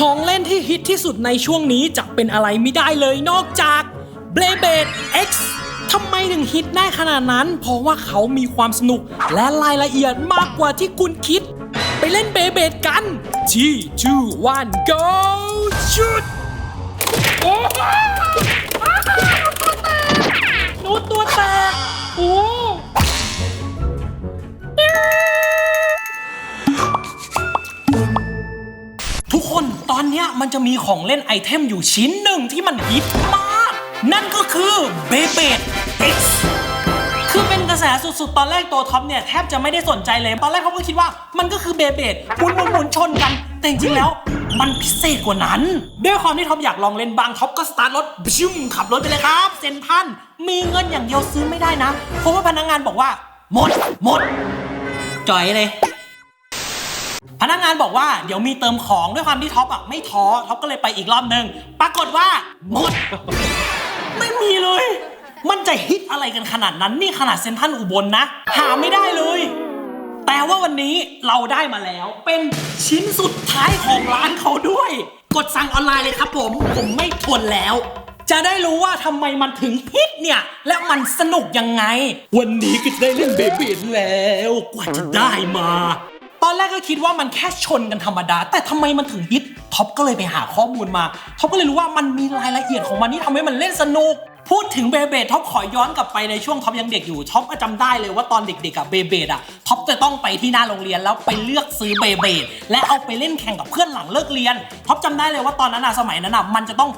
ของเล่นที่ฮิตที่สุดในช่วงนี้จะเป็นอะไรไม่ได้เลยนอกจาก b l a b a d X ทำไมถึงฮิตได้ขนาดนั้น เพราะว่าเขามีความสนุกและรายละเอียดมากกว่าที่คุณคิด ไปเล่นเบเบดกัน3 2 1 go shoot โอ้หนูตัวแตกโอ้ เนี้ยมันจะมีของเล่นไอเทมอยู่ชิ้นหนึ่งที่มันฮิตมาก นั่นก็คือเบเบด X คือเป็นกระแสสุดๆ ตอนแรกตัวท็อปเนี่ย แทบจะไม่ได้สนใจเลย ตอนแรกเขาก็คิดว่ามันก็คือเบเบดหมุนหมุนหมุนชนกัน แต่จริงๆแล้วมันพิเศษกว่านั้น ด้วยความที่ท็อปอยากลองเล่นบางท็อปก็สตาร์ทรถบิมขับรถไปเลยครับ เซนทันมีเงินอย่างเดียวซื้อไม่ได้นะ เพราะว่าพนักงานบอกว่า หมด หมดจ่อยเลย พนักงานบอกว่าเดี๋ยวมีเติมของด้วยความที่ท็อปอะไม่ท้อท็อปก็เลยไปอีกรอบหนึ่งปรากฏว่าหมด ไม่มีเลย มันจะฮิตอะไรกันขนาดนั้นนี่ขนาดเซนทรันอุบลนะ หาไม่ได้เลย แต่ว่าวันนี้เราได้มาแล้วเป็นชิ้นสุดท้ายของร้านเขาด้วย กดสั่งออนไลน์เลยครับผม ผมไม่ทนแล้ว จะได้รู้ว่าทำไมมันถึงฮิตเนี่ย และมันสนุกยังไง วันนี้ก็จะได้เล่นเบบดแล้ว กว่าจะได้มา ตอนแรกก็คิดว่ามันแค่ชนกันธรรมดา แต่ทำไมมันถึงฮิตท็อปก็เลยไปหาข้อมูลมาท็อปก็เลยรู้ว่ามันมีรายละเอียดของมันที่ทำให้มันเล่นสนุกพูดถึงเบเบดท็อปขอย้อนกลับไปในช่วงท็อปยังเด็กอยู่ท็อปก็จำได้เลยว่าตอนเด็กๆกับเบเบดอะท็อปจะต้องไปที่หน้าโรงเรียนแล้วไปเลือกซื้อเบเบดและเอาไปเล่นแข่งกับเพื่อนหลังเลิกเรียนท็อปจำได้เลยว่าตอนนั้นอะสมัยนั้นอะมันจะต้อง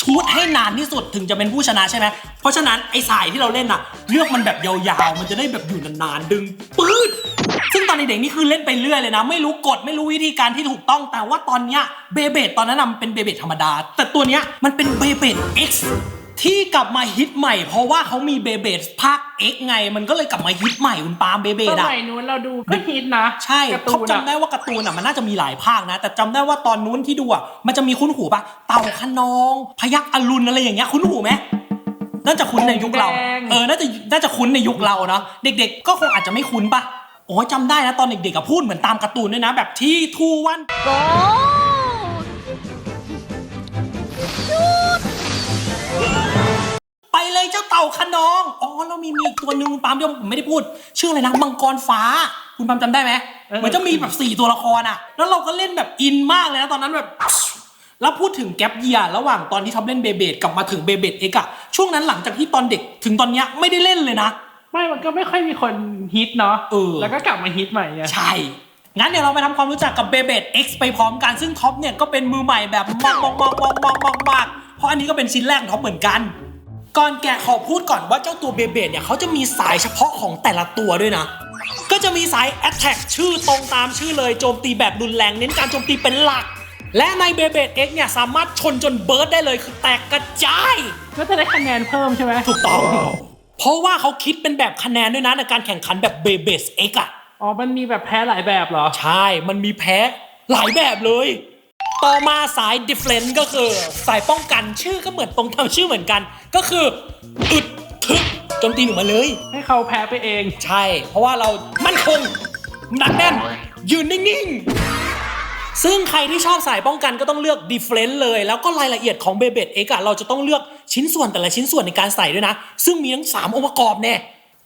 ชูดให้นานที่สุดถึงจะเป็นผู้ชนะใช่ไหมเพราะฉะนั้นไอ้สายที่เราเล่นอะเลือกมันแบบยาวๆ มันจะได้แบบอยู่นานๆ ดึงปื๊ดซึ่งตอนเด็กๆนี่คือเล่นไปเรื่อยเลยนะ ไม่รู้กฎไม่รู้วิธีการที่ถูกต้อง แต่ว่าตอนเนี้ยเบเบดตอนนั้นนะมันเป็นเบเบดธรรมดา แต่ตัวเนี้ยมันเป็นเบเบด X ที่กลับมาฮิตใหม่ เพราะว่าเขามีเบเบดภาค X ไง มันก็เลยกลับมาฮิตใหม่คุณปาล์มเบเบสดอะมัยนู้นเราดูก็ฮิตนะใช่การ์ตูเขานจำได้อะว่าการ์ตูนอะมันน่าจะมีหลายภาคนะ แต่จำได้ว่าตอนนู้นที่ดูอะมันจะมีคุ้นหูปะเต่าขนอง พยักอรุณอะไรอย่างเงี้ยคุ้นหูไหมน่าจะคุ้นในยุคเรา เออน่าจะน่าจะคุ้นในยุคเราเนาะเด็ก ๆ ก็คงอาจจะไม่คุ้นปะโอ้ยจำได้นะตอนเด็กๆกับพูดเหมือนตามการ์ตูนด้วยนะ แบบที่ทูวันไป ต่าขนอง อ๋อแล้วมีมีอีกตัวหนึ่งคุณปาล์มเดี๋ยวผมไม่ได้พูด ชื่ออะไรนะมังกรฟ้า คุณปาล์มจำได้ไหมเหมือนจะมีแบบสี่ตัวละครอะ แล้วเราก็เล่นแบบอินมากเลยนะตอนนั้นแบบ แล้วพูดถึงแกปเยียร์ระหว่างตอนที่ท็อปเล่นเบเบดกลับมาถึงเบเบดเอกอะช่วงนั้นหลังจากที่ตอนเด็กถึงตอนเนี้ยไม่ได้เล่นเลยนะ ไม่มันก็ไม่ค่อยมีคนฮิตเนาะเออ แล้วก็กลับมาฮิตใหม่ไงใช่ งั้นเดี๋ยวเราไปทำความรู้จักกับเบเบด X ไปพร้อมกันซึ่งท็อปเนี่ยก็เป็นมือใหม่แบบมากมากมากมากมากมากมากเพราะอันนี้ก็เป็นชิ้นแรกของท็อปเหมือนกัน ก่อนแกะขอพูดก่อนว่าเจ้าตัวเบเบดเนี่ยเขาจะมีสายเฉพาะของแต่ละตัวด้วยนะ ก็จะมีสาย Attack ชื่อตรงตามชื่อเลยโจมตีแบบรุนแรงเน้นการโจมตีเป็นหลัก และในเบเบด X เนี่ยสามารถชนจนเบิร์ดได้เลยคือแตกกระจาย ก็จะได้คะแนนเพิ่มใช่ไหมถูกต้อง เพราะว่าเขาคิดเป็นแบบคะแนนด้วยนะในการแข่งขันแบบเบเบสเอ็กอะอ๋อ มันมีแบบแพ้หลายแบบเหรอ ใช่ มันมีแพ้หลายแบบเลย ต่อมาสาย Defense ก็คือสายป้องกันชื่อก็เหมือนตรงทางชื่อเหมือนกัน ก็คืออึดทึกโจมตีหนูมาเลย ให้เขาแพ้ไปเอง ใช่ เพราะว่าเรามั่นคงหนักแน่น ยืนนิ่งๆ ซึ่งใครที่ชอบสายป้องกันก็ต้องเลือก Defense เลย แล้วก็รายละเอียดของเบเบ x เอ็กเราจะต้องเลือกชิ้นส่วนแต่ละชิ้นส่วนในการใส่ด้วยนะ ซึ่งมีทั้ง3องค์ประกอบแน่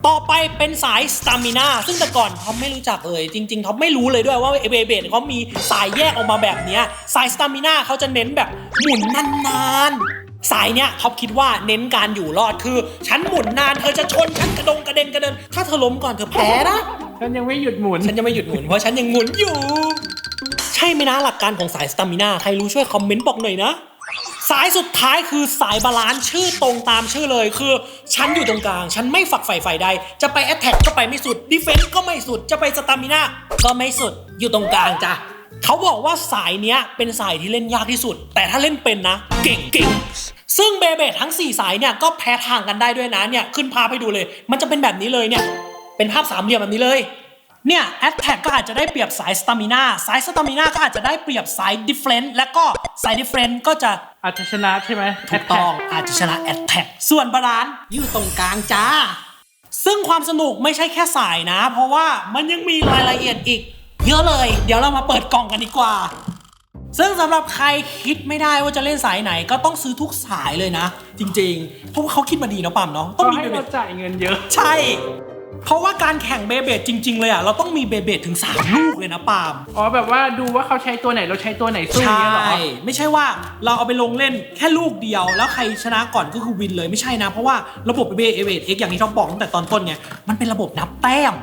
ต่อไปเป็นสาย Stamina ซึ่งแต่ก่อนท็อปไม่รู้จักเลยจริงๆท็อปไม่รู้เลยด้วยว่าเบเบเขามีสายแยกออกมาแบบเนี้ยสาย Stamina เขาจะเน้นแบบหมุนนานๆ สายเนี้ยท็อปคิดว่าเน้นการอยู่รอดคือ ฉันหมุนนานเธอจะชนฉันกระดงกระเด็นกระเด็นถ้าเธอล้มก่อนเธอแพ้นะฉันยังไม่หยุดหมุนฉันจะไม่หยุดหมุนเพราะฉันยังหมุนอยู่ ใช่ไหมนะหลักการของสายสตามินาใครรู้ช่วยคอมเมนต์บอกหน่อยนะ สายสุดท้ายคือสายบาลานซ์ชื่อตรงตามชื่อเลยคือฉันอยู่ตรงกลาง ฉันไม่ฝักใฝ่ฝ่ายใด จะไปแอตแทกก็ไปไม่สุดดิเฟนส์ก็ไม่สุดจะไปสตามินาก็ไม่สุดอยู่ตรงกลางจ้ะเขาบอกว่าสายเนี้ยเป็นสายที่เล่นยากที่สุด แต่ถ้าเล่นเป็นนะ เก่งเก่งซึ่งเบเบทั้ง 4 สายเนี่ยก็แพ้ทางกันได้ด้วยนะเนี่ยขึ้นภาพให้ดูเลย มันจะเป็นแบบนี้เลยเนี่ยเป็นภาพสามเหลี่ยมแบบนี้เลยเนี่ยแอตแทกก็อาจจะได้เปรียบสายสตามินาสายสตามินาก็อาจจะได้เปรียบสายดิเฟนและก็ สายดิเฟนก็จะอาจจะชนะใช่ไหมถูกต้องอาจจะชนะแอตแทกส่วนบาลานซ์อยู่ตรงกลางจ้า ซึ่งความสนุกไม่ใช่แค่สายนะ เพราะว่ามันยังมีรายละเอียดอีก เยอะเลย เดี๋ยวเรามาเปิดกล่องกันดีกว่า ซึ่งสำหรับใครคิดไม่ได้ว่าจะเล่นสายไหนก็ต้องซื้อทุกสายเลยนะ จริงๆ เพราะว่าเขาคิดมาดีเนาะปั๊มเนาะต้องก็มีให้เบเบเราดจ่ายเงินเยอะ ใช่ เพราะว่าการแข่งเบเบดจริง ๆ เลยอะเราต้องมีเบเบดถึง 3 ลูกเลยนะปาล์มอ๋อแบบว่าดูว่าเขาใช้ตัวไหนเราใช้ตัวไหนสู้อย่างเงี้ยเหรอ ไม่ใช่ว่าเราเอาไปลงเล่นแค่ลูกเดียว แล้วใครชนะก่อนก็คือวินเลยไม่ใช่นะ เพราะว่าระบบเบเบดเอเอ็กอย่างที่ท็อปบอกตั้งแต่ตอนต้นไงมันเป็นระบบนับแต้ม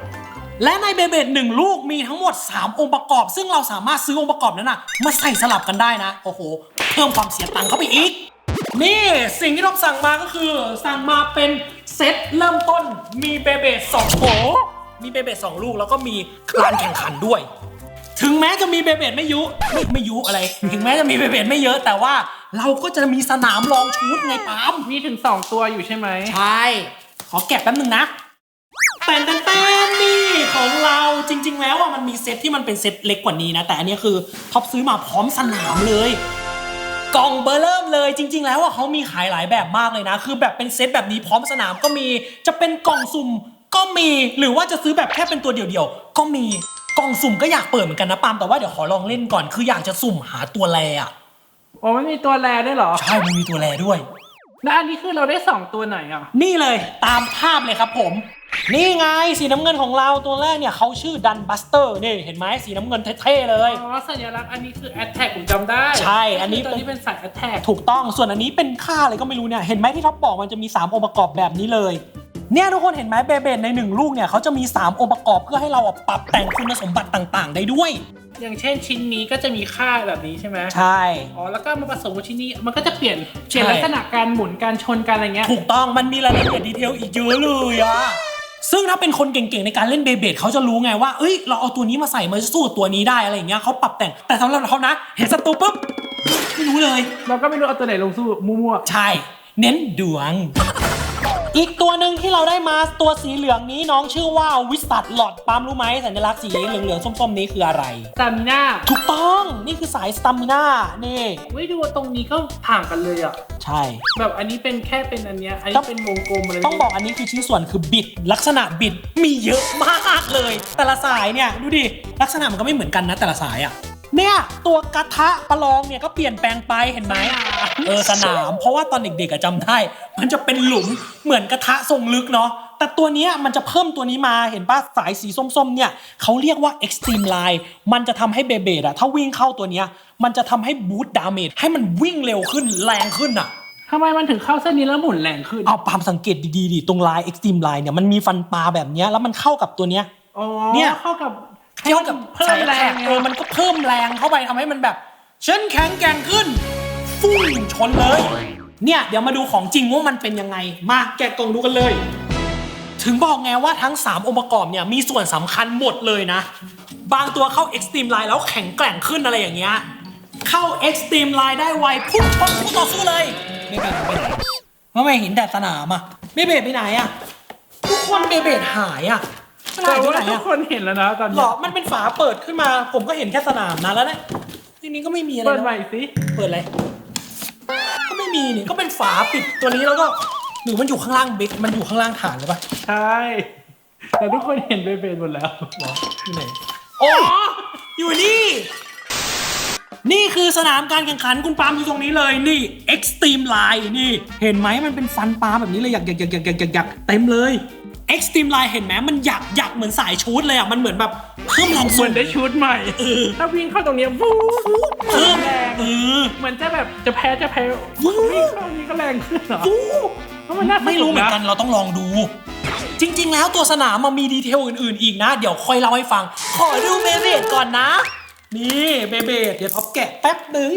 และในเบเบดหนึ่งลูกมีทั้งหมด 3 องค์ประกอบ ซึ่งเราสามารถซื้อองค์ประกอบนั้นนะมาใส่สลับกันได้นะโอ้โหเพิ่มความเสียตังค์เข้าไปอีก นี่สิ่งที่ท็อปสั่งมาก็คือสั่งมาเป็น เซตเริ่มต้นมีเบเบดสองโถมีเบเบดสองลูกแล้วก็มีการแข่งขันด้วย ถึงแม้จะมีเบเบดไม่ยุไม่ไม่ยุอะไร ถึงแม้จะมีเบเบดไม่เยอะแต่ว่าเราก็จะมีสนามรองชุดไงปาล์มมีถึง 2 ตัวอยู่ใช่ไหม ใช่ ขอแกะแป๊บนึงนะแตนแตนแตนนี่ของเราจริง ๆ แล้วอะมันมีเซตที่มันเป็นเซตเล็กกว่านี้นะ แต่อันนี้คือท็อปซื้อมาพร้อมสนามเลย กล่องเบอร์เริ่มเลยจริง ๆ แล้วอะเขามีขายหลายแบบมากเลยนะ คือแบบเป็นเซตแบบนี้พร้อมสนามก็มี จะเป็นกล่องสุ่มก็มีหรือว่าจะซื้อแบบแค่เป็นตัวเดียวๆก็มีกล่องสุ่มก็อยากเปิดเหมือนกันนะปาล์มแต่ว่าเดี๋ยวขอลองเล่นก่อนคืออยากจะสุ่มหาตัวแรอะโอ้ไม่มีตัวแรด้วยเหรอใช่มันมีตัวแรด้วย แล้วอันนี้คือเราได้2ตัวไหนอะ นี่เลยตามภาพเลยครับผม นี่ไงสีน้ำเงินของเราตัวแรกเนี่ยเขาชื่อดันบัสเตอร์นี่เห็นไหมสีน้ำเงินเท่ๆเลย อ๋อสัญลักษณ์อันนี้คือ Attack ผมจำได้ใช่อันนี้ ตัวนี้เป็นสาย Attack ถูกต้องส่วนอันนี้เป็นค่าอะไรก็ไม่รู้เนี่ยเห็นไหมที่ท็อปบอกมันจะมี 3 องค์ประกอบแบบนี้เลย เนี่ยทุกคนเห็นไหมเบเบนในหนึ่งลูกเนี่ยเขาจะมี 3 องค์ประกอบเพื่อให้เราอะปรับแต่งคุณสมบัติต่างๆ ได้ด้วย อย่างเช่นชิ้นนี้ก็จะมีค่าแบบนี้ใช่ไหมใช่ อ๋อแล้วก็มาผสมกับชิ้นนี้มันก็จะเปลี่ยนเปลี่ยนใช่ ลักษณะการหมุนการชนกันอะไรเงี้ย ถูกต้องมันมีรายละเอียดดีเทลอีกเยอะเลยอะ ซึ่งถ้าเป็นคนเก่งๆในการเล่นเบเบดเขาจะรู้ไงว่าเอ้ยเราเอาตัวนี้มาใส่มันจะสู้กับตัวนี้ได้อะไรอย่างเงี้ยเขาปรับแต่งแต่สำหรับเขานะ เห็นศัตรูปุ๊บไม่รู้เลย เราก็ไม่รู้เอาตัวไหนลงสู้มั่วใช่ เน้นดวง อีกตัวหนึ่งที่เราได้มาตัวสีเหลืองนี้น้องชื่อว่าวิสัตหลอดปาล์มรู้ไหมสัญลักษณ์สีเหลืองๆส้มๆนี้คืออะไรๆตามิน่าถูกต้องนี่คือสายสตามิน่านี่เว้ยดูตรงนี้ก็ต่างกันเลยอะ ใช่ แบบอันนี้เป็นแค่เป็นอันเนี้ยอันต้นี้องเป็นวงกลมอะไรต้องบอกอันนี้คือชิ้นส่วนคือบิด ลักษณะบิดมีเยอะมากเลย แต่ละสายเนี่ยดูดิลักษณะมันก็ไม่เหมือนกันนะแต่ละสายอะ เนี่ยตัวกระทะประลองเนี่ยก็เปลี่ยนแปลงไปเห็นไหมเออสนาม เพราะว่าตอนเด็กๆอะจำได้ มันจะเป็นหลุมเหมือนกระทะทรงลึกเนาะแต่ตัวเนี้ยมันจะเพิ่มตัวนี้มาเห็นป่ะสายสีส้มๆเนี่ยเขาเรียกว่า extreme line มันจะทำให้เบเบดอะถ้าวิ่งเข้าตัวเนี้ยมันจะทำให้บูทดาเมจให้มันวิ่งเร็วขึ้นแรงขึ้นอะ ทำไมมันถึงเข้าเส้นนี้แล้วหมุนแรงขึ้น เอาปาล์มสังเกตดีๆดิตรงลาย extreme line เนี่ยมันมีฟันปลาแบบเนี้ยแล้วมันเข้ากับตัวเนี้ย อ๋อเนี่ย เข้ากับ เท่ากับเพิ่มแรงเออมันก็เพิ่มแรงเข้าไปทำให้มันแบบฉันแข็งแกร่งขึ้นฟุ้งชนเลย เนี่ยเดี๋ยวมาดูของจริงว่ามันเป็นยังไง มาแกะกล่องดูกันเลย ถึงบอกไงว่าทั้ง 3 องค์ประกอบเนี่ยมีส่วนสำคัญหมดเลยนะ บางตัวเข้า extreme line แล้วแข็งแกร่งขึ้นอะไรอย่างเงี้ยเข้า extreme line ได้ไวพุ่งชนคู่ต่อสู้เลยเบเบดไปไหนทำไมเห็นแต่สนามอะเบเบดไปไหนอะทุกคนเบเบดหายอะ มันแต่หายไปว่าไหนทุกอะคนเห็นแล้วนะตอนหรนี้อมันเป็นฝาเปิดขึ้นมา ผมก็เห็นแค่สนามนะแล้วเนี่ยทีนี้ก็ไม่มีอะไรเปิดแล้วใหม่สิเปิดอะไรก็ไม่มีนี่ก็เป็นฝาปิดตัวนี้แล้วก็หรือมันอยู่ข้างล่างเบกมันอยู่ข้างล่างฐานหรือเปล่าใช่แต่ทุกคนเห็นเบเบนหมดแล้ว หรออยู่ไหนอ๋ออยู่นี่ นี่คือสนามการแข่งขันคุณปาล์มอยู่ตรงนี้เลยนี่ Extreme Line นี่เห็นไหมมันเป็นฟันปลาแบบนี้เลยอยากอยากอยากอยากอยากอยากอยากเต็มเลย Extreme Line เห็นไหมมันอยากอยากเหมือนสายชูดเลยอะมันเหมือนแบบเพิ่มแรงเหมืสูอนงได้ชุดใหม่ ถ้าวิ่งเข้าตรงเนี้ยวู้วู้เพิ่มแรงเออ เหมือนจะแบบจะแพ้จะแพ้วู้ วิ่งเข้านี้ก็แรงขึ้นเหรอฟูเพราะมันน่าสไม่รู้เหมือนะกันเราต้องลองดู จริง ๆ แล้วตัวสนามมันมีดีเทลอื่น ๆ อีกนะ เดี๋ยวค่อยเล่าให้ฟัง ขอดูเบเบดก่อนนะ นี่เบเบดเดี๋ยวท็อปแกะแป๊บนึง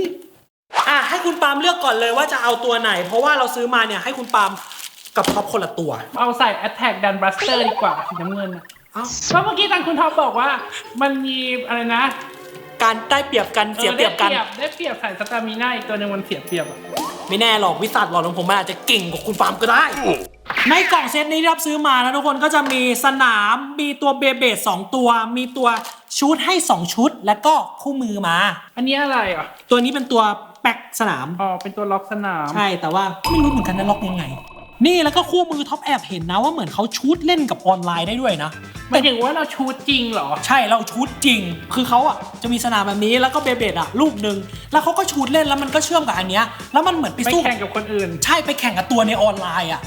อะให้คุณปาล์มเลือกก่อนเลยว่าจะเอาตัวไหน เพราะว่าเราซื้อมาเนี่ยให้คุณปาล์มกับท็อปคนละตัว เอาใส่ Attack ดันบัสเตอร์ดีกว่าสีน้ำเงินอะเอ้า เพราะเมื่อกี้ตอนคุณท็อปบอกว่า มันมีอะไรนะการได้เปรียบกันเสียเปรียบกัน ออได้เปรียบใส่สตามิน่าอีกตัวหนึงมันเสียเปรียบอะไม่แน่หรอกวิสัทหลอดของผมมันอาจจะเก่งกว่าคุณปาล์มก็ได้ ในกล่องเซตนี้ที่รับซื้อมานะทุกคนก็จะมีสนามมีตัวเบเบดสองตัว มีตัว ชุดให้ 2 ชุด แล้วก็คู่มือมา อันนี้อะไรอะ ตัวนี้เป็นตัวแป๊กสนาม อ๋อ เป็นตัวล็อกสนาม ใช่แต่ว่าไม่รู้เหมือนกันนะล็อกยังไง นี่แล้วก็คู่มือท็อปแอบเห็นนะว่าเหมือนเขาชูดเล่นกับออนไลน์ได้ด้วยนะ หมายถึงว่าเราชูจริงเหรอ ใช่เราชูดจริง คือเขาอะจะมีสนามแบบนี้แล้วก็เบเบดอะลูกหนึ่งแล้วเขาก็ชูดเล่นแล้วมันก็เชื่อมกับอันเนี้ยแล้วมันเหมือนไปไม่สู้แข่งกับคนอื่น ใช่ไปแข่งกับตัวในออนไลน์อะ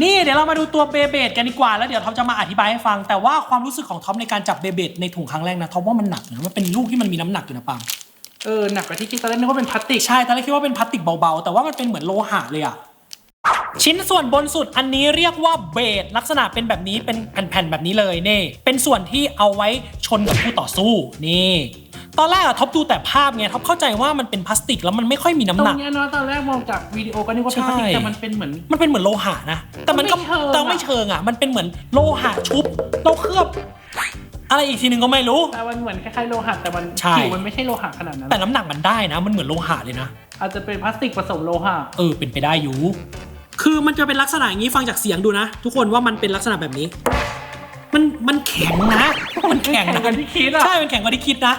นี่เดี๋ยวเรามาดูตัวเบเบดกันดีกว่า แล้วเดี๋ยวท็อปจะมาอธิบายให้ฟัง แต่ว่าความรู้สึกของท็อปในการจับเบเบดในถุงครั้งแรกนะท็อปว่ามันหนักนะมันเป็นลูกที่มันมีน้ำหนักอยู่นะปาล์มเออหนักกว่าที่คิดตอนแรกนึกว่าเป็นพลาสติกใช่ตอนแรกคิดว่าเป็นพลาสติกเบาๆ แต่ว่ามันเป็นเหมือนโลหะเลยอะชิ้นส่วนบนสุดอันนี้เรียกว่าเบดลักษณะเป็นแบบนี้เป็นแผ่นๆแบบนี้เลยนี่เป็นส่วนที่เอาไว้ชนกับคู่ต่อสู้นี่ ตอนแรกอะท็อปดูแต่ภาพไงท็อปเข้าใจว่ามันเป็นพลาสติกแล้วมันไม่ค่อยมีน้ำตรหนังกเนี้ยเนาะตอนแรกมองจากวิดีโอก็นึกว่าเป็นพลาสติกใช่ แต่มันเป็นเหมือน มันเป็นเหมือนโลหะนะ แต่มันก็ไม่เชิงอะ แต่ไม่เชิงอะ มันเป็นเหมือนโลหะชุบเราเคลือบ อะไรอีกทีหนึ่งก็ไม่รู้ แต่มันเหมือนคล้ายๆโลหะแต่มันใช่ ผิวมันไม่ใช่โลหะขนาดนั้นแต่น้ำหนักมันได้นะ มันเหมือนโลหะเลยนะ อาจจะเป็นพลาสติกผสมโลหะเออ เป็นไปได้อยู่ คือมันจะเป็นลักษณะอย่างนี้ฟังจากเสียงดูนะ ทุกคนว่ามันเป็นลักษณะแบบนี้ มันมันแข็งนะ มันแข็งแข่งนะกันที่คิดอะใช่ มันแข็งกว่าที่คิดนะ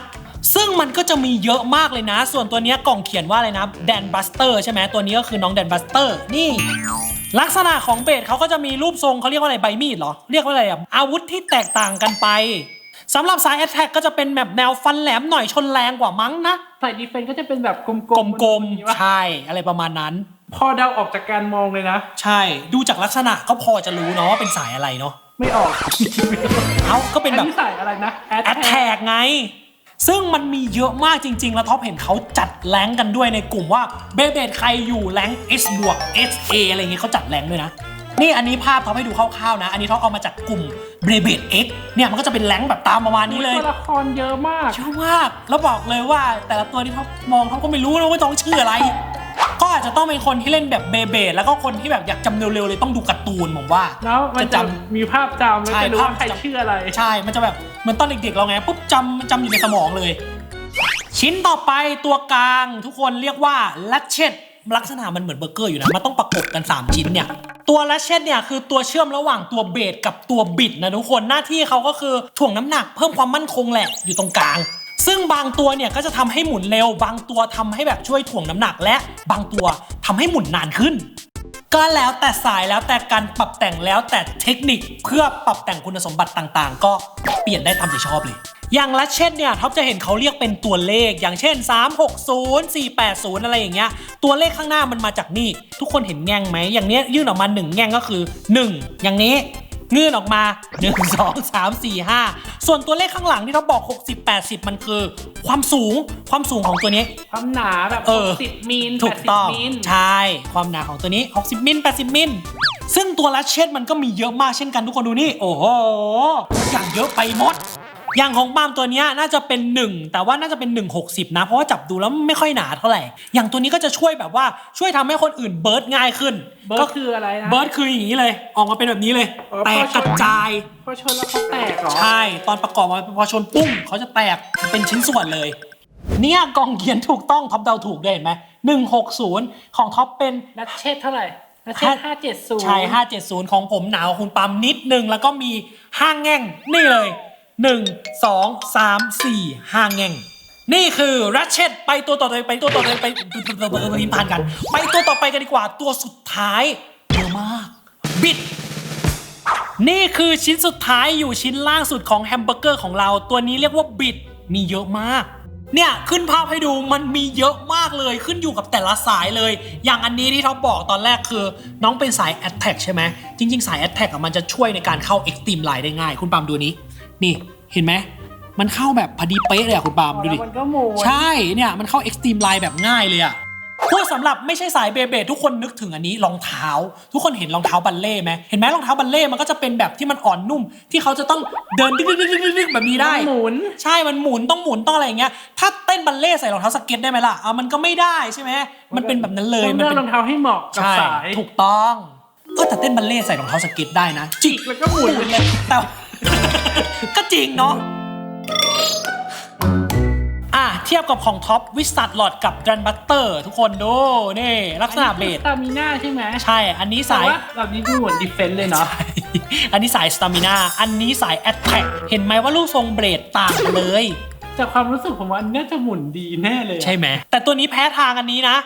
ซึ่งมันก็จะมีเยอะมากเลยนะ ส่วนตัวเนี้ยกล่องเขียนว่าอะไรนะแดนบัสเตอร์ใช่ไหมตัวนี้ก็คือน้องแดนบัสเตอร์นี่ ลักษณะของเบสเขาก็จะมีรูปทรงเขาเรียกว่าอะไรใบมีดเหรอ เรียกว่าอะไรอะอาวุธที่แตกต่างกันไปสำหรับสายแอตแทกก็จะเป็นแบบแนวฟันแหลมหน่อยชนแรงกว่ามั้งนะใส่ดีเฟนก็จะเป็นแบบกลมกลมอย่างนี้ๆวะใช่อะไรประมาณนั้น พอเดาออกจากการมองเลยนะ ใช่ดูจากลักษณะก็พอจะรู้เนาะว่าเป็นสายอะไรเนาะไม่ออก เอ้าก็เป็นอันแบบนี้ใส่อะไรนะแอตแทกไง ซึ่งมันมีเยอะมากจริง ๆ แล้วท็อปเห็นเขาจัดแรงกันด้วยในกลุ่มว่าเบเบดใครอยู่แรง S บวก SA อะไรเงี้ยเขาจัดแรงด้วยนะ นี่อันนี้ภาพท็อปให้ดูคร่าวๆนะ อันนี้ท็อปเอามาจากกลุ่มเบเบด X เนี่ยมันก็จะเป็นแรงแบบตามประมาณนี้เลยตัวละครเยอะมากเยอะมากแล้วบอกเลยว่าแต่ละตัวที่ท็อปมองท็อปก็ไม่รู้นะว่าต้องชื่ออะไร ก็อาจจะต้องเป็นคนที่เล่นแบบเบเบดแล้วก็คนที่แบบอยากจำเร็วๆเลยต้องดูการ์ตูนผมว่า แล้วมันจะจะจมีภาพจำแล้วใช่จะรู้ว่าภาพใครจำ ชื่ออะไร ใช่ มันจะแบบเหมือนตอนเด็กๆเราไงปุ๊บจำมันจำอยู่ในสมองเลย ชิ้นต่อไปตัวกลางทุกคนเรียกว่าลัชเชตลักษณะมันเหมือนเบอร์เกอร์อยู่นะ มันต้องประกบกัน 3 ชิ้นเนี่ย ตัวลัชเชตเนี่ยคือตัวเชื่อมระหว่างตัวเบสกับตัวบิดนะทุกคนหน้าที่เขาก็คือถ่วงน้ำหนักเพิ่มความมั่นคงแหละอยู่ตรงกลาง ซึ่งบางตัวเนี่ยก็จะทำให้หมุนเร็ว บางตัวทำให้แบบช่วยถ่วงน้ำหนัก และบางตัวทำให้หมุนนานขึ้น ก็แล้วแต่สายแล้วแต่การปรับแต่งแล้วแต่เทคนิคเพื่อปรับแต่งคุณสมบัติต่างๆ ก็เปลี่ยนได้ตามใจชอบเลยอย่างละเช่นเนี่ยท็อปจะเห็นเขาเรียกเป็นตัวเลข อย่างเช่น 360 480 อะไรอย่างเงี้ยตัวเลขข้างหน้ามันมาจากนี่ ทุกคนเห็นแง่งไหมอย่างเนี้ยยื่นออกมา 1 แง่งก็คือ 1 อย่างนี้ ยื่นออกมา 1 2 3 4 5 ส่วนตัวเลขข้างหลังที่ท็อปบอก 60 80 มันคือ ความสูงความสูงของตัวนี้ ความหนาแบบเออ 60มิลถูกต้อง 80มิลใช่ ความหนาของตัวนี้ 60 มิล80 มิลซึ่งตัวลัชเชตมันก็มีเยอะมากเช่นกันทุกคนดูนี่ โอ้โหอย่างเยอะไปหมด อย่างของบามตัวเนี้ยน่าจะเป็น 1 แต่ว่าน่าจะเป็น 160 นะ เพราะว่าจับดูแล้วไม่ค่อยหนาเท่าไหร่ อย่างตัวนี้ก็จะช่วยแบบว่าช่วยทำให้คนอื่นเบิร์ดง่ายขึ้น เบิร์ดคืออะไรนะ เบิร์ดคืออย่างนี้เลย ออกมาเป็นแบบนี้เลย เออ แตกกระจาย พอชนแล้วเขาแตกเหรอ ใช่ ตอนประกอบมาพอชนปุ้งเขาจะแตกเป็นชิ้นส่วนเลย เนี่ยกล่องเขียนถูกต้องท็อปเดาถูกด้วยเห็นไหมหนึ่งหกศูนย์ของท็อปเป็น นัดเชษเท่าไหร่ นัดเชษห้าเจ็ดศูนย์ใช่570 ของผมหนาวคุณปั๊มนิดนึง แล้วก็มีห้างแง่งนี่เลย 1 2 3 4ห้าแง่ง นี่คือรัชเชตไปตัวต่อไปไปตัวต่อไปไปลิ้นพันกัน ไปตัวต่อไปกันดีกว่าตัวสุดท้ายเยอะมากบิด นี่คือชิ้นสุดท้ายอยู่ชิ้นล่างสุดของแฮมเบอร์เกอร์ของเราตัวนี้เรียกว่าบิดมีเยอะมาก เนี่ยขึ้นภาพให้ดูมันมีเยอะมากเลยขึ้นอยู่กับแต่ละสายเลย อย่างอันนี้ที่ท็อปบอกตอนแรกคือ น้องเป็นสาย a t t a c k ใช่ไหมจริง ๆ สาย a t t a c k อะมันจะช่วยในการเข้า Extreme Line ได้ง่าย คุณปามดูนี้ นี่เห็นไหมมันเข้าแบบพอดีเป๊ะเลยอะคุณปาล์มดูดิแล้วมันก็หมุนใช่เนี่ยมันเข้า Extreme Line แบบง่ายเลยอะพูดสำหรับไม่ใช่สายเบเบทุกคนนึกถึงอันนี้รองเท้า ทุกคนเห็นรองเท้าบัลเล่ไหมเห็นไหมรองเท้าบัลเล่มันก็จะเป็นแบบที่มันอ่อนนุ่ม ที่เขาจะต้องเดินดึกๆๆๆๆแบบนี้ได้ หมุน ใช่มันหมุนต้องหมุนต้องอะไรอย่างเงี้ยถ้าเต้นบัลเล่ใส่รองเท้าสเก็ตได้ไหมล่ะอะมันก็ไม่ได้ใช่ไหมมันเป็นแบบนั้นเลยต้องมันเลือกเป็นรองเท้าให้เหมาะกับใช่สายถูกต้องเออแต่เต้นบัลเล่ใส่รองเท้าสเก็ตได้นะจิกแล้วก็หมุนเลยแต่ ก็จริงเนาะอะเทียบกับของท็อปวิสัตหลอดกับดันบัตเตอร์ทุกคนดูนี่ลักษณะเบสตามีหน้าใช่ไหมใช่ อันนี้แต่สายว่าแบบนี้ดูเหมือนดิเฟนต์เลยเนาะอันนี้สายสตามินาอันนี้สายแอตแทกเห็นไหมว่าลูกทรงเบรดต่างกันเลยจากความรู้สึกผมว่าอันน่าจะหมุนดีแน่เลยอะใช่ไหม แต่ตัวนี้แพ้ทางอันนี้นะ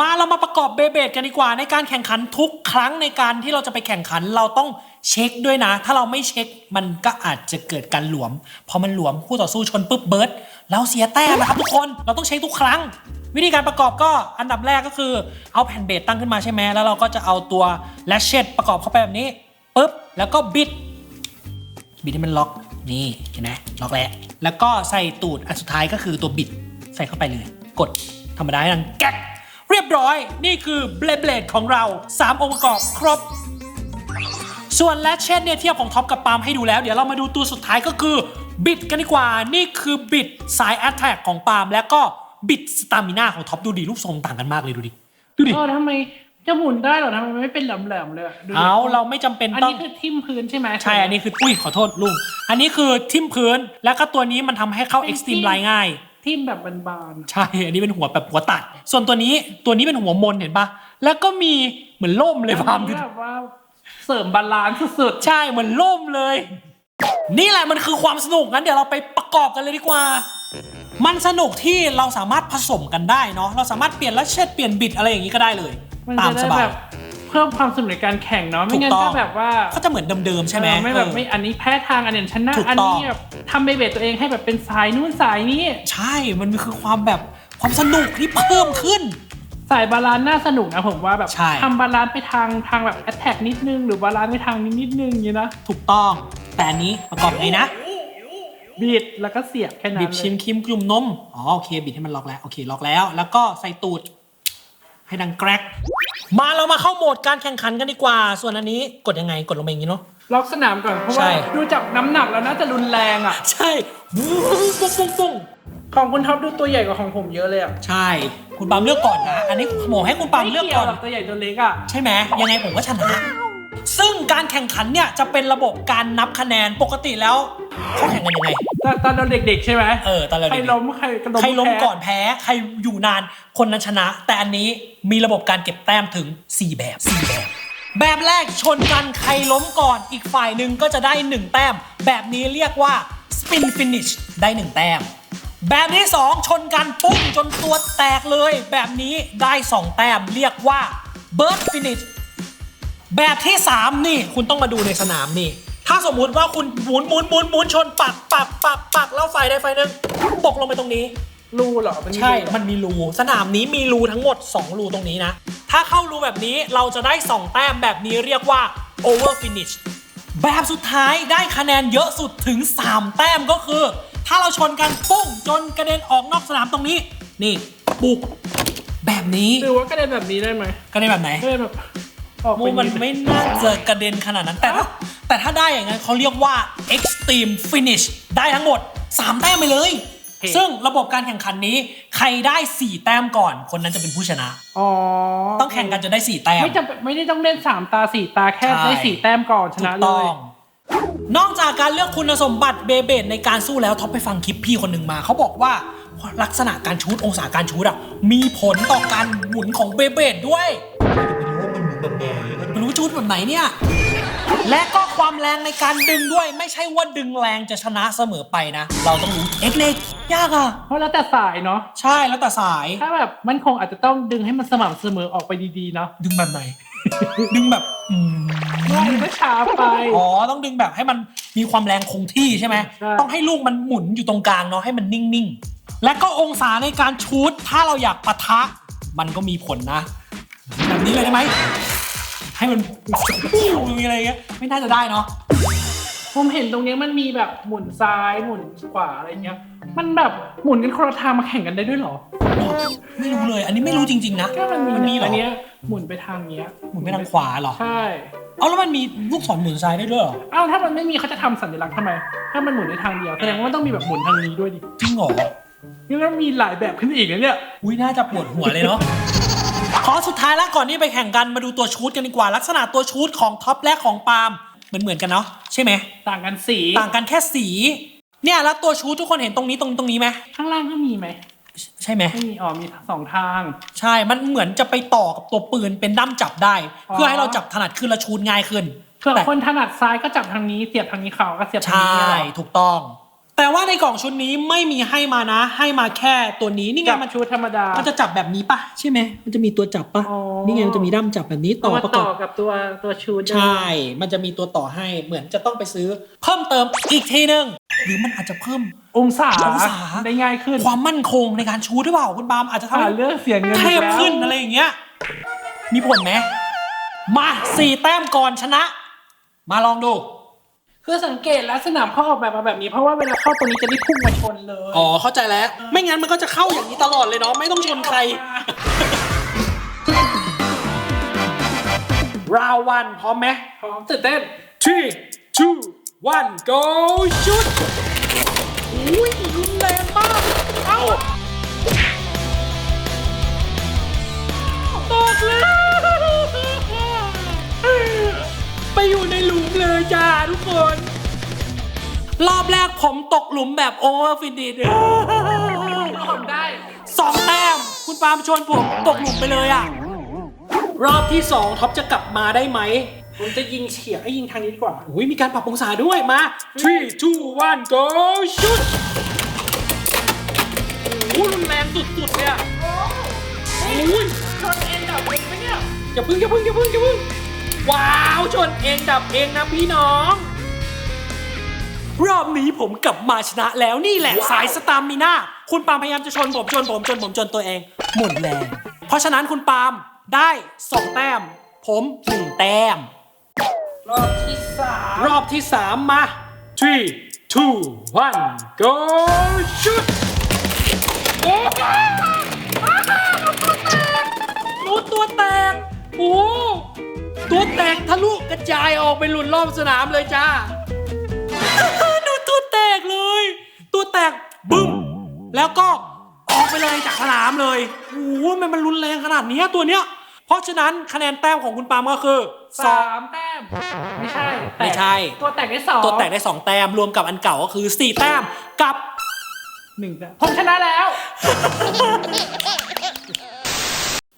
มาเรามาประกอบเบเบดกันดีกว่าในการแข่งขันทุกครั้งในการที่เราจะไปแข่งขันเราต้อง เช็คด้วยนะ ถ้าเราไม่เช็คมันก็อาจจะเกิดการหลวม พอมันหลวมคู่ต่อสู้ชนปุ๊บเบิร์ดเราเสียแต้มนะครับทุกคนเราต้องเช็คทุกครั้ง วิธีการประกอบก็อันดับแรกก็คือเอาแผ่นเบสตั้งขึ้นมาใช่ไหมแล้วเราก็จะเอาตัวแลชเชตประกอบเข้าไปแบบนี้ปุ๊บแล้วก็บิดบิดให้มันล็อกนี่เห็นไหมล็อกแล้วแล้วก็ใส่ตูดอันสุดท้ายก็คือตัวบิดใส่เข้าไปเลย กดธรรมดาให้ดังแก๊กเรียบร้อย นี่คือเบลเบลดของเรา 3 องค์ประกอบครบ ส่วนแลชเชนเนี่ยเทียบของท็อปกับปาล์มให้ดูแล้ว เดี๋ยวเรามาดูตัวสุดท้ายก็คือบิดกันดีกว่า นี่คือบิดสายแอตแทกของปาล์มแล้วก็บิดสตามิน่าของท็อปดูดิรูปทรงต่างกันมากเลยดูดิดูดิเออทำไมจะหมุนได้เหรอทำไมไม่เป็นแหลมๆเลยะดูดิเอาเราไม่จำเป็นอันต้อง นี้คือทิ่มพื้นใช่ไหมใช่ อันนี้คือ อุ้ย ขอโทษลุง อันนี้คือทิมพื้น แล้วก็ตัวนี้มันทำให้เข้าเป็น Extreme ที่ Line ง่าย ทิ่มแบบบานใช่ อันนี้เป็นหัวแบบหัวตัด ส่วนตัวนี้ ตัวนี้เป็นหัวมนเห็นปะแล้วก็มีเหมือนล่มๆเลยพามอันดูนี้แบบว่า เสริมบาลานซ์สุดใช่เหมือนล่มเลย นี่แหละมันคือความสนุกงั้นเดี๋ยวเราไปประกอบกันเลยดีกว่า มันสนุกที่เราสามารถผสมกันได้เนาะเราสามารถเปลี่ยนและเชดเปลี่ยนบิดอะไรอย่างนี้ก็ได้เลยๆมันตาจะมได้สบาแบย บเพิ่มความสนุกในการแข่งเนาะไม่งั้นถูกต้ก็อง แบบว่าก็จะเหมือนเดิมๆใช่ไหมเออไม่แบบเออ ไม่อันนี้แพ้ทางอันนี้ชนะถูกอันต้อง นี้แบบทำเบเบตัวเองให้แบบเป็นสายนู้นสายนี้ ใช่ มันคือความแบบความสนุกที่เพิ่มขึ้น สายบาลานซ์น่าสนุกนะผมว่าแบบใช่ ทำบาลานซ์ไปทางทางแบบแอตแทกนิดนึงหรือบาลานซ์ไปทางนี้นิดนึงอย่างนี้นะถูกต้อง แต่อันนี้ประกอบไงนะบีดแล้วก็เสียบแค่นั้นบีบชิมเลยครีมกลุ่มนมอ๋อโอเคบิดให้มันล็อกแล้วโอเคล็อกแล้ว แล้วก็ใส่ตูด ให้ดังแกรกมาเรามาเข้าโหมดการแข่งขันกันดีกว่า ส่วนอันนี้กดยังไงกดลงไปอย่างนี้เนาะ ล็อกสนามก่อนเพราะใช่ ว่าดูจากน้ำหนักแล้วน่าจะรุนแรงอะ ใช่ปุ้งปุ้งปุ้งปุ้ง ของคุณท็อปดูตัวใหญ่กว่าของผมเยอะเลยอะใช่ คุณปาล์มเลือกก่อนนะ อันนี้หมอให้คุณปาล์มไม่เลือกเกี่ยก่วอนหรอกตัวใหญ่ตัวเล็กอะ ใช่ไหมยังไงผมก็ชนะ ซึ่งการแข่งขันเนี่ยจะเป็นระบบการนับคะแนนปกติแล้วเขาแข่งกันยังไง ตอนตอนเราเด็ก ๆ ใช่ไหมเออตอนเราใครเด็กๆล้มใครกระโดดใครล้มแพ้ก่อนแพ้ใครอยู่นานคนนั้นชนะ แต่อันนี้มีระบบการเก็บแต้มถึง 4 แบบ4แบบ แบบแรกชนกันใครล้มก่อนอีกฝ่ายหนึ่งก็จะได้ 1 แต้ม แบบนี้เรียกว่า spin finish ได้ 1 แต้ม แบบที่ 2 ชนกันปุ้งจนตัวแตกเลย แบบนี้ได้ 2 แต้มเรียกว่า bird finish แบบที่ 3 นี่คุณต้องมาดูในสนามนี่ ถ้าสมมุติว่าคุณหมุนหมุนหมุนหมุนชนปักปักปักปักแล้วไฟใดไฟหนึ่งตกลงไปตรงนี้ รูเหรอ มันมีใช่ รูเหรอมันมีรู สนามนี้มีรูทั้งหมด 2 รูตรงนี้นะ ถ้าเข้ารูแบบนี้เราจะได้ 2 แต้มแบบนี้เรียกว่า over finish แบบสุดท้ายได้คะแนนเยอะสุดถึง 3 แต้มก็คือ ถ้าเราชนกันปุ้งจนกระเด็นออกนอกสนามตรงนี้ นี่ปุกแบบนี้หรือว่ากระเด็นแบบนี้ได้ไหมกระเด็นแบบไหนกระเด็นแบบออกมูไปมันดไม่น่าจะกระเด็นขนาดนั้นแต่ถ้าแต่ถ้าได้อย่างนั้นเขาเรียกว่า extreme finish ได้ทั้งหมด 3 แต้มไปเลย ซึ่งระบบการแข่งขันนี้ ใครได้ 4 แต้มก่อน คนนั้นจะเป็นผู้ชนะอ๋อต้องแข่งกันจนได้ 4 แต้ม ไม่จำเป็นไม่ได้ต้องเล่นสามตาสี่ตาแค่ใช่ได้สี่แต้มก่อนชถูนะกเลต้อยง นอกจากการเลือกคุณสมบัติเบเบดในการสู้แล้วท็อปไปฟังคลิปพี่คนหนึ่งมา เขาบอกว่าลักษณะการชูดองศาการชูดอะมีผลต่อการหมุนของเบเบดด้วยไม่รู้ชูดแบบไหนเนี่ย และก็ความแรงในการดึงด้วยไม่ใช่ว่าดึงแรงจะชนะเสมอไปนะ เราต้องรู้เทคนิคยากอะ เพราะแล้วแต่สายเนาะ ใช่แล้วแต่สาย ถ้าแบบมันคงอาจจะต้องดึงให้มันสม่ำเสมอออกไปดีๆเนาะ ดึงแบบไหน ดึงแบบอืมไม่ก็ช้าไป อ๋อ ต้องดึงแบบให้มันมีความแรงคงที่ใช่ไหม ใช่ ต้องให้ลูกมันหมุนอยู่ตรงกลางเนาะให้มันนิ่งๆ และก็องศาในการชูดถ้าเราอยากปะทะ มันก็มีผลนะ แบบนี้เลยได้ไหม ให้มันปู้มีอะไรเงี้ยไม่น่าจะได้เนาะผมเห็นตรงเนี้ยมันมีแบบหมุนซ้ายหมุนขวาอะไรเงี้ย มันแบบหมุนกันคนละทางมาแข่งกันได้ด้วยเหรอ ไม่รู้เลย อันนี้ไม่รู้จริง ๆ นะก็มันมีมันมีเหรออันเนี้ยหมุนไปทางเนี้ยหมุนไปทางขวาเหรอ ใช่ เอาแล้วมันมีลูกศรหมุนซ้ายได้ด้วยเหรอ อ้าวถ้ามันไม่มีเขาจะทำสัญลักษณ์ทำไม ถ้ามันหมุนในทางเดียวแสดงว่ามันต้องมีแบบหมุนทางนี้ด้วยดิจริงเหรอนี่ก็มีหลายแบบขึ้นอีกนะเนี่ย อุ้ยน่าจะปวดหัวเลยเนาะ ขอสุดท้ายแล้วก่อนที่ไปแข่งกันมาดูตัวชูดกันดีกว่า ลักษณะตัวชูดของท็อปและของปาล์มเหมือนเหมือนๆกันเนาะใช่ไหมต่างกันสีต่างกันแค่สี เนี่ยแล้วตัวชูดทุกคนเห็นตรงนี้ตรงตรงนี้ไหมข้างล่างก็มีไหมใช่ไหมไม่มีอ๋อมีสองทาง ใช่มันเหมือนจะไปต่อกับตัวปืนเป็นด้ามจับได้อ๋อเพื่อให้เราจับถนัดขึ้นและชูดง่ายขึ้นเผื่อแต่คนถนัดซ้ายก็จับทางนี้เสียบทางนี้เขาก็เสียบทางใช่นี้เหรอถูกต้อง แต่ว่าในกล่องชุดนี้ไม่มีให้มานะ ให้มาแค่ตัวนี้นี่ไงกับมันชุดธรรมดา มันจะจับแบบนี้ปะใช่ไหมมันจะมีตัวจับปะอ๋อ นี่ไงมันจะมีด้ามจับแบบนี้ต่ต่ออประกต่ออบกับตัวตัวชุดใช่ มันจะมีตัวต่อให้เหมือนจะต้องไปซื้อ เพิ่มเติมอีกทีนึงหรือมันอาจจะเพิ่ม องศาองศา ได้ง่ายขึ้นความมั่นคงในการชูหรือเปล่าคุณบามอาจจะทำหาให้ เรื่องเสียเงินเทพอีกแล้วขึ้นอะไรอย่างเงี้ย มีผลไหมมาสี่แต้มก่อนชนะ มาลองดู คือสังเกตแล้วสนามเขาออกแบบมาแบบนี้เพราะว่าเวลาเข้าตรงนี้จะได้พุ่งมาชนเลย อ๋อเข้าใจแล้ว ไม่งั้นมันก็จะเข้าอย่างนี้ตลอดเลยเนาะไม่ต้องชนใคร ราววันพร้อมไหมพร้อมตื่นเต้น three two one go shoot อุ้ยรุนแรงมากเอ้า น รอบแรกผมตกหลุมแบบโอเวอร์ฟินิชทำได้สองแต้มคุณปาล์มชวนผมตกหลุมไปเลยอะ รอบที่สองท็อปจะกลับมาได้ไหมผมจะยิงเฉียงให้ยิงทางนี้ดีกว่า อุ้ยมีการปรับองศาด้วยมา three two one go shoot โอ้โหรุนแรงสุดๆเลยอะอุ้ยชนเอ็นดับเองไหมเนี่ยอย่าพึ่งอย่าพึ่งอย่าพึ่งอย่าพึ่งว้าวชนเองดับเองนะพี่น้อง รอบนี้ผมกลับมาชนะแล้วนี่แหละสายสตามิน่าคุณปาล์มพยายามจะชนผมชนผมชนผมชนตัวเอง หมดแรงเพราะฉะนั้นคุณปาล์มได้สองแต้ม ผมหนึ่งแต้ม รอบที่สามรอบที่สามมา three two one go shoot โอ้รู้ตัวแตกโอ้ตัวแตกทะลุกระจายออกไปหลุดรอบสนามเลยจ้า ดูตัวแตกเลย ตัวแตกบึ้ม แล้วก็ออกไปเลยจากสนามเลยโอ้โหมันมันรุนแรงขนาดเนี้ยตัวเนี้ย เพราะฉะนั้นคะแนนแต้มของคุณปาล์มก็คือสองสามแต้ม ไม่ใช่ไม่ใช่ ตัวแตกได้สองตัวแตกได้2แต้มรวมกับอันเก่าก็คือ4แต้มกับหนึ่งแต้มผมชนะแล้ว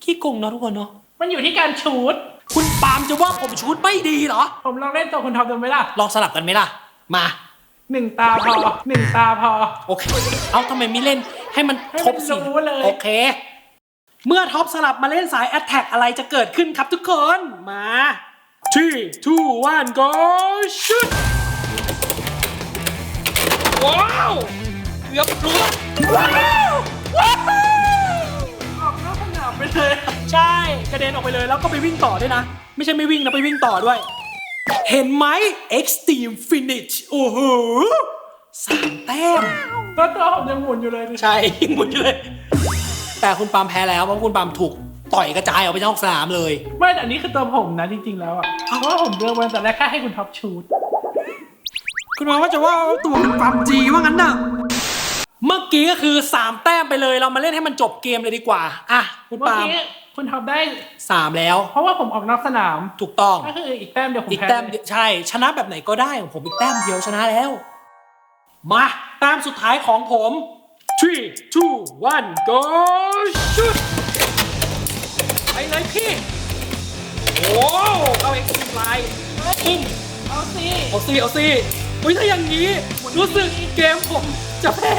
ขี้โกงเนาะทุกคนเนาะ มันอยู่ที่การชูดคุณปาล์มจะว่าผมชุดไม่ดีเหรอ ผมลองเล่นตัวคุณทอมดูไหมล่ะ ลองสลับกันไหมล่ะ มาหนึ่งตาพอหนึ่งตาพอ โอเค เอาทำไมไม่เล่นให้มันให้มันครบสี่รู้เลย โอเค เมื่อท็อปสลับมาเล่นสายแอตแทกอะไรจะเกิดขึ้นครับทุกคน มา three two one go shoot ว้าวเกือบหลุดว้าวว้าวออกนอกสนามไปเลย ใช่ กระเด็นออกไปเลยแล้วก็ไปวิ่งต่อด้วยนะ ไม่ใช่ไม่วิ่งนะไปวิ่งต่อด้วย เห็นไหม Extreme Finish โอ้โหสามแต้มแล้วตัวผมยังหมุนอยู่เลยใช่หมุนอยู่เลย แต่คุณปาล์มแพ้แล้วเพราะคุณปาล์มถูกต่อยกระจายออกไปนอกสนามเลย ไม่แต่อันนี้คือตัวผมนะจริง ๆ แล้วอะเพราะว่าผมเลือกมาแต่แรกแค่ให้คุณท็อปชูดคุณมาว่าจะว่าตัวคุณปาล์มจีว่างั้นน่ะเมื่อกี้ก็คือ 3 แต้มไปเลยเรามาเล่นให้มันจบเกมเลยดีกว่า อะ คุณเมื่อปาล์มกี้ คุณท็อปได้สามแล้ว เพราะว่าผมออกนอกสนาม ถูกต้อง ก็คืออีกแต้มเดียวผมอีกแพ้แต้มเดียวใช่ ชนะแบบไหนก็ได้ของผมอีกแต้มเดียวชนะแล้ว มาแต้มสุดท้ายของผม three two one go shoot ไปเลยพี่ โอ้เอาเอ็กซ์ไลน์ปุ้มเอาสิเอาสิเอาสิอุ้ยถ้าอย่างนี้ รู้สึกเกมผมจะแพ้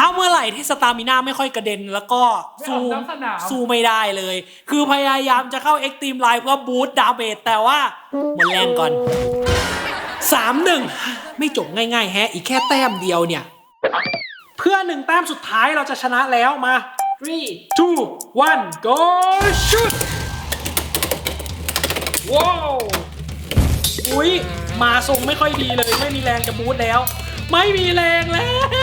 ถ้าเมื่อไหร่ที่สตามิน่าไม่ค่อยกระเด็น แล้วก็ไม่อสู้อกนอกสนาม สู้ไม่ได้เลย คือพยายามจะเข้าเอ็กตีมไลน์เพื่อบูสต์ดาเมจแต่ว่าหมดแรงก่อน 3 1 ไม่จบง่ายๆแฮะ อีกแค่แต้มเดียวเนี่ย เพื่อหนึ่งแต้มสุดท้ายเราจะชนะแล้วมา three two one go shoot ว้าวอุ้ยมาทรงไม่ค่อยดีเลย ไม่มีแรงจะบูสต์แล้ว ไม่มีแรงแล้ว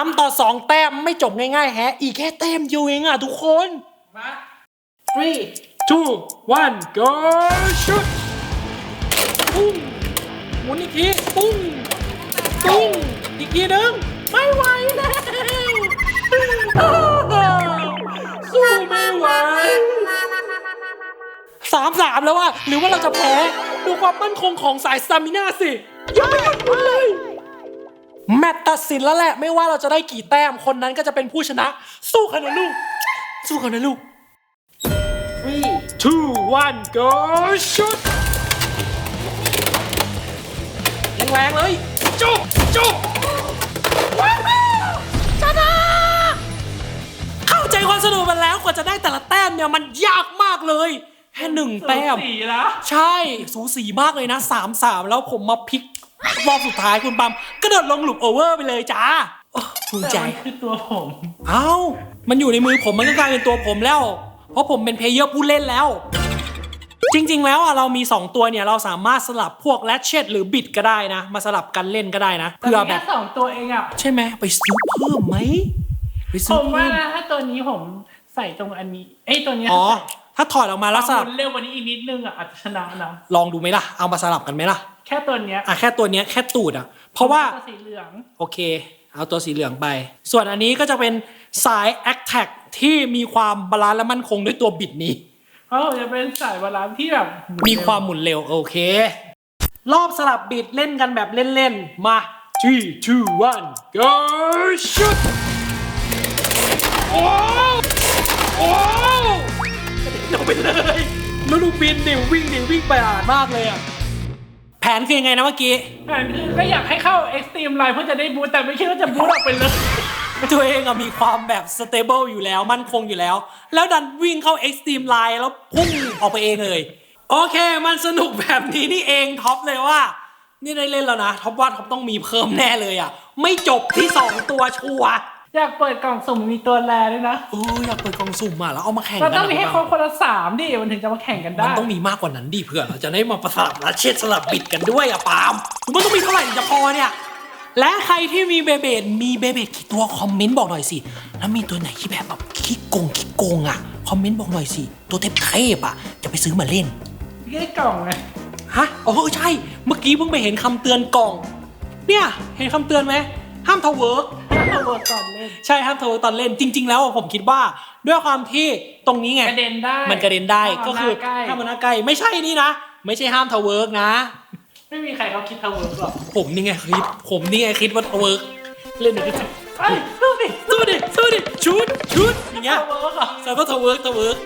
สามต่อสองแต้มไม่จบง่ายๆแฮะ อีกแค่แต้มเดียวเองอะทุกคน มา three two one go shoot ปุ้งหมุนอีกทีปุ้งปุ้งอีกทีหนึงไม่ไหวแล้วสู้ไม่ไหวสามสามแล้วว่าหรือว่าเราจะแพ้ ดูความมั่นคงของสายสตามิน่าสิยังไม่หยุดเลย แมตช์ตัดสินแล้วแหละ ไม่ว่าเราจะได้กี่แต้มคนนั้นก็จะเป็นผู้ชนะ สู้กันนะลูก สู้กันนะลูก three two one go shoot แรงๆเลย จุกจุกว้าวชนะเข้าใจความสนุกมันแล้วกว่าจะได้แต่ละแต้มเนี่ยมันยากมากเลยแค่หนึ่งแต้ม สีนะใช่ สูสีมากเลยนะสามสามแล้วผมมาพลิก รอบสุดท้ายคุณปั๊มกระโดดลงหลุมโอเวอร์ไปเลยจ้าโอ้ภูมิแต่ใจมันคือตัวผม เอ้า มันอยู่ในมือผมมันก็กลายเป็นตัวผมแล้ว เพราะผมเป็นเพลเยอร์ผู้เล่นแล้ว จริง ๆ แล้วอะเรามี 2 ตัวเนี่ย เราสามารถสลับพวกแรชเชตหรือบิดก็ได้นะ มาสลับกันเล่นก็ได้นะแต่เพื่อมีแบแค่บ สองตัวเองอะ ใช่ไหมไปซื้อเพิ่มไหมไปผซื้อมว่าเพิ่มนะถ้าตัวนี้ผมใส่ตรงอันนี้ เอ้ยตัวเนี้ยอ๋อ ถ้าถอดออกมาแล้วสสลัลับบเร็วกว่านี้อีกนิดนึงอะอาจจะชนะนะลองดูไหมล่ะ เอามาสลับกันไหมล่ะ แค่ตัวเนี้ยอะแค่ตัวเนี้ยแค่ตูดอะ เพราะว่าตัวสีเหลืองโอเค เอาตัวสีเหลืองไป ส่วนอันนี้ก็จะเป็นสาย a c t a c ที่มีความบาลานซ์และมั่นคงด้วยตัวบิดนี้เพราะผมจะเป็นสายบาลานซ์ที่แบบมีความหมุนเร็วโอเค รอบสลับบิดเล่นกันแบบเล่นๆ มา three two one go shoot โอ้โอ้ลงไปเลยแล้วดูบินดิวิ่งดิวิ่งไปอ่านมากเลยอะ แผนคือยังไงนะเมื่อกี้แผนคือก็อยากให้เข้าเอ็กซ์ตรีมไลน์เพื่อจะได้บูทแต่ไม่คิดว่าจะบูทออกไปเลย ตัวเองอะมีความแบบ stable อยู่แล้วมั่นคงอยู่แล้ว แล้วดันวิ่งเข้า extreme line แล้วพุ่งออกไปเองเลย โอเค มันสนุกแบบนี้นี่เองท็อปเลยว่า นี่ได้เล่นแล้วนะท็อปว่าท็อปต้องมีเพิ่มแน่เลยอะไม่จบที่ 2 ตัวชัวร์ อยากเปิดกล่องสุ่มมีตัวแรด้วยนะเอออยากเปิดกล่องสุ่มอะแล้วเอามาแข่งเรากัต้องนะมีให้คคุรณบปาคนละสามดิมันถึงจะมาแข่งกันมัได้นต้องมีมากกว่านั้นดิเผื่อเราจะได้มาประสลับและเช็ดสลับบิดกันด้วยอะปาล์มมันต้องมีเท่าไหร่ถึงจะพอเนี่ย และใครที่มีเบเบดมีเบเบดกี่ตัวคอมเมนต์บอกหน่อยสิ แล้วมีตัวไหนที่แบบแบบขี้โกงขี้โกงอะคอมเมนต์บอกหน่อยสิ ตัวเทพเทพอะจะไปซื้อมาเล่นแค่กล่องไงฮะอ๋อใช่ เมื่อกี้เพิ่งไปเห็นคำเตือนกล่อง เนี่ย เห็นคำเตือนไหม ห้ามทาวเวิร์ก ถ้าเวิร์ดก่อนเล่น ใช่ห้ามทาวเวิร์กตอนเล่นจริง ๆ แล้วผมคิดว่าด้วยความที่ตรงนี้ไง กระเด็นได้ มันกระเด็นได้ห้ามก็คือเาหน้าใกล้ห้ามมาหน้าใกล้ไม่ใช่นี่นะ ไม่ใช่ห้ามทาวเวิร์กนะ ไม่มีใครเขาคิดทาเวิร์ดหรอกผมนี่ไงคิดผมนี่ไงคิดว่าทาวเวิร์กเล่นหนึ่งก็เอ้ยดูดิสู้ดิสู้ดิชุดชุดอย่างเงี้ยทาเวิร์ดเหรอ แล้วก็ทาวเวิร์กทาวเวิร์ก